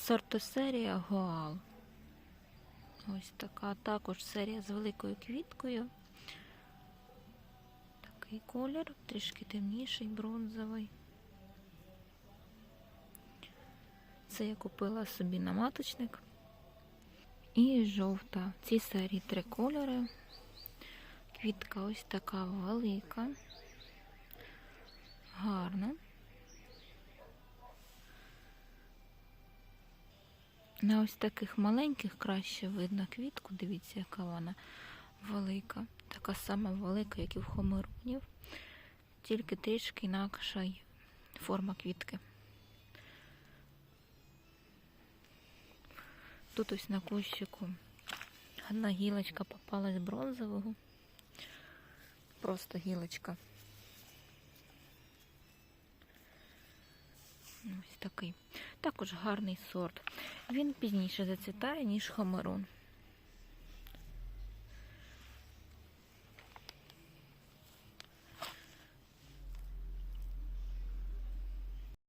Сортосерія Гоал. Ось така також серія з великою квіткою. Такий колір, трішки темніший, бронзовий. Це я купила собі на маточник. І жовта. В цій серії три кольори. Квітка ось така велика. На ось таких маленьких краще видно квітку. Дивіться, яка вона велика. Така сама велика, як і в хомерунів. Тільки трішки інакша форма квітки. Тут ось на кущику одна гілочка попалась бронзового. Просто гілочка. Ось такий. Також гарний сорт. Він пізніше зацвітає, ніж хомерун.